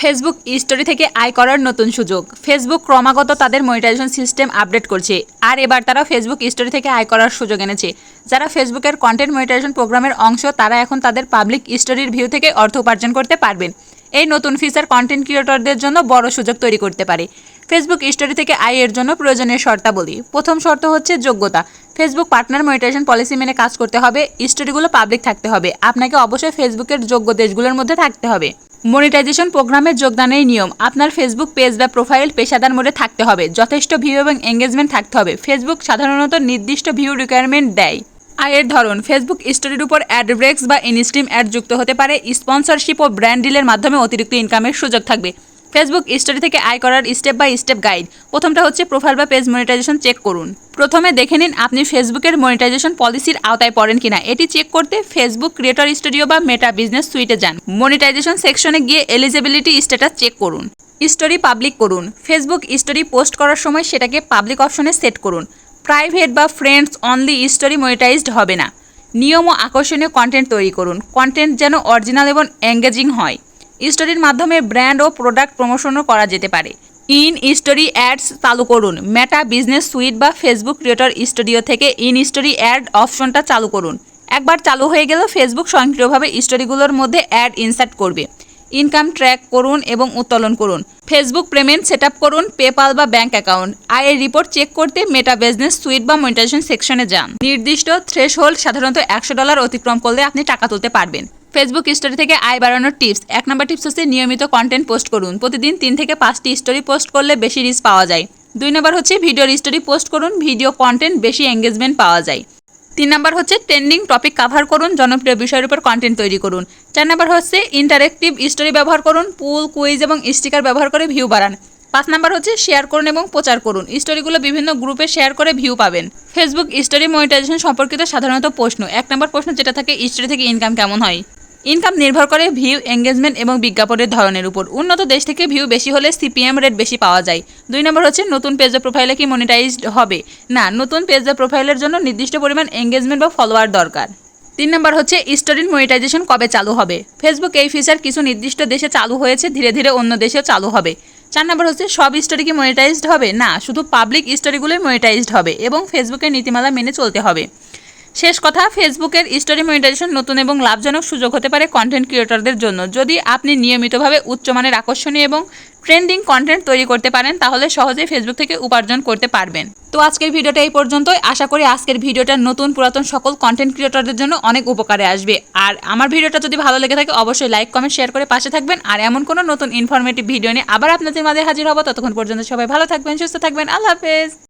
Facebook story থেকে আয় করার নতুন সুযোগ। ফেসবুক ক্রমাগত তাদের মনিটাইজেশন সিস্টেম আপডেট করছে, আর এবার তারা ফেসবুক স্টোরি থেকে আয় করার সুযোগ এনেছে। যারা ফেসবুকের কন্টেন্ট মনিটাইজেশন প্রোগ্রামের অংশ, তারা এখন তাদের পাবলিক স্টোরির ভিউ থেকে অর্থ উপার্জন করতে পারবেন। এই নতুন ফিচার কন্টেন্ট ক্রিয়েটরদের জন্য বড় সুযোগ তৈরি করতে পারে। ফেসবুক স্টোরি থেকে আয়ের জন্য প্রয়োজনীয় শর্তাবলী। প্রথম শর্ত হচ্ছে যোগ্যতা। ফেসবুক পার্টনার মনিটাইজেশন পলিসি মেনে কাজ করতে হবে স্টোরিগুলো পাবলিক থাকতে হবে। আপনাকে অবশ্যই ফেসবুকের যোগ্য দেশগুলোর মধ্যে থাকতে হবে। মনিটাইজেশন প্রোগ্রামে যোগদানের নিয়ম। আপনার ফেসবুক পেজ বা প্রোফাইল পেশাদার মোডে থাকতে হবে। যথেষ্ট ভিউ এবং এঙ্গেজমেন্ট থাকতে হবে। ফেসবুক সাধারণত নির্দিষ্ট ভিউ রিকোয়ারমেন্ট দেয়। আয়ের ধরন, ফেসবুক স্টোরির উপর অ্যাড ব্রেক্স বা ইনস্ট্রিম অ্যাড যুক্ত হতে পারে। স্পন্সরশিপ ও ব্র্যান্ড ডিলের মাধ্যমে অতিরিক্ত ইনকামের সুযোগ থাকবে। ফেসবুক স্টোরি থেকে আয় করার স্টেপ বাই স্টেপ গাইড প্রথমটা হচ্ছে প্রোফাইল বা পেজ মনিটাইজেশন চেক করুন। প্রথমে দেখে নিন আপনি ফেসবুকের মনিটাইজেশন পলিসির আওতায় পড়েন কিনা। এটি চেক করতে ফেসবুক ক্রিয়েটর স্টুডিও বা মেটা বিজনেস সুইটে যান। মনিটাইজেশন সেকশনে গিয়ে এলিজিবিলিটি স্ট্যাটাস চেক করুন। স্টোরি পাবলিক করুন। ফেসবুক স্টোরি পোস্ট করার সময় সেটাকে পাবলিক অপশনে সেট করুন। প্রাইভেট বা ফ্রেন্ডস অনলি স্টোরি মনিটাইজড হবে না। নিয়ম ও আকর্ষণীয় কন্টেন্ট তৈরি করুন। কন্টেন্ট যেন অরিজিনাল এবং এঙ্গেজিং হয়। স্টোরির মাধ্যমে ব্র্যান্ড ও প্রোডাক্ট প্রমোশনও করা যেতে পারে। ইন স্টোরি অ্যাডস চালু করুন। মেটা বিজনেস সুইট বা ফেসবুক ক্রিয়েটর স্টুডিও থেকে ইন স্টোরি অ্যাড অপশনটা চালু করুন। একবার চালু হয়ে গেলে ফেসবুক স্বয়ংক্রিয়ভাবে স্টোরিগুলোর মধ্যে অ্যাড ইনসার্ট করবে। ইনকাম ট্র্যাক করুন এবং উত্তোলন করুন। ফেসবুক পেমেন্ট সেট করুন পেপাল বা ব্যাঙ্ক অ্যাকাউন্ট। আয়ের রিপোর্ট চেক করতে মেটা বিজনেস সুইট বা মনিটাইজেশন সেকশনে যান। নির্দিষ্ট থ্রেশহোল্ড সাধারণত একশো ডলার অতিক্রম করলে আপনি টাকা তুলতে পারবেন। ফেসবুক স্টোরি থেকে আয় বাড়ানোর টিপস এক নম্বর টিপস হচ্ছে নিয়মিত কন্টেন্ট পোস্ট করুন। প্রতিদিন তিন থেকে পাঁচটি স্টোরি পোস্ট করলে বেশি রিচ পাওয়া যায়। দুই নম্বর হচ্ছে ভিডিওর স্টোরি পোস্ট করুন ভিডিও কন্টেন্ট বেশি এঙ্গেজমেন্ট পাওয়া যায়। তিন নম্বর হচ্ছে ট্রেন্ডিং টপিক কভার করুন, জনপ্রিয় বিষয়ের উপর কন্টেন্ট তৈরি করুন। চার নম্বর হচ্ছে ইন্টারেক্টিভ স্টোরি ব্যবহার করুন পুল কুইজ এবং স্টিকার ব্যবহার করে ভিউ বাড়ান। পাঁচ নাম্বার হচ্ছে শেয়ার করুন এবং প্রচার করুন। স্টোরিগুলো বিভিন্ন গ্রুপে শেয়ার করে ভিউ পাবেন। ফেসবুক স্টোরি মনিটাইজেশন সম্পর্কিত সাধারণত প্রশ্ন। এক নম্বর প্রশ্ন যেটা থাকে স্টোরি থেকে ইনকাম কেমন হয়? ইনকাম নির্ভর করে ভিউ, এঙ্গেজমেন্ট এবং বিজ্ঞাপনের ধরনের উপর। উন্নত দেশ থেকে ভিউ বেশি হলে সিপিএম রেট বেশি পাওয়া যায়। দুই নম্বর হচ্ছে নতুন পেজ প্রোফাইলে কি মনিটাইজড হবে? না, নতুন পেজ প্রোফাইলের জন্য নির্দিষ্ট পরিমাণ এঙ্গেজমেন্ট বা ফলোয়ার দরকার। তিন নম্বর হচ্ছে স্টোরির মনিটাইজেশন কবে চালু হবে? ফেসবুক এই ফিচার কিছু নির্দিষ্ট দেশে চালু হয়েছে, ধীরে ধীরে অন্য দেশেও চালু হবে। চার নম্বর হচ্ছে সব স্টোরি কি মনিটাইজড হবে? না, শুধু পাবলিক স্টোরিগুলোই মনিটাইজড হবে এবং ফেসবুকের নীতিমালা মেনে চলতে হবে। শেষ কথা ফেসবুকের স্টোরি মনিটাইজেশন নতুন এবং লাভজনক সুযোগ হতে পারে কন্টেন্ট ক্রিয়েটরদের জন্য। যদি আপনি নিয়মিতভাবে উচ্চমানের আকর্ষণীয় এবং ট্রেন্ডিং কন্টেন্ট তৈরি করতে পারেন, তাহলে সহজেই ফেসবুক থেকে উপার্জন করতে পারবেন। তো আজকের ভিডিওটা এই পর্যন্তই। আশা করি আজকের ভিডিওটা নতুন, পুরাতন সকল কন্টেন্ট ক্রিয়েটরদের জন্য অনেক উপকারে আসবে। আর আমার ভিডিওটা যদি ভালো লেগে থাকে, অবশ্যই লাইক কমেন্ট শেয়ার করে পাশে থাকবেন। আর এমন কোনো নতুন ইনফরমেটিভ ভিডিও নিয়ে আবার আপনাদের মাঝে হাজির হব। ততক্ষণ পর্যন্ত সবাই ভালো থাকবেন, সুস্থ থাকবেন। আল্লাহ হাফেজ।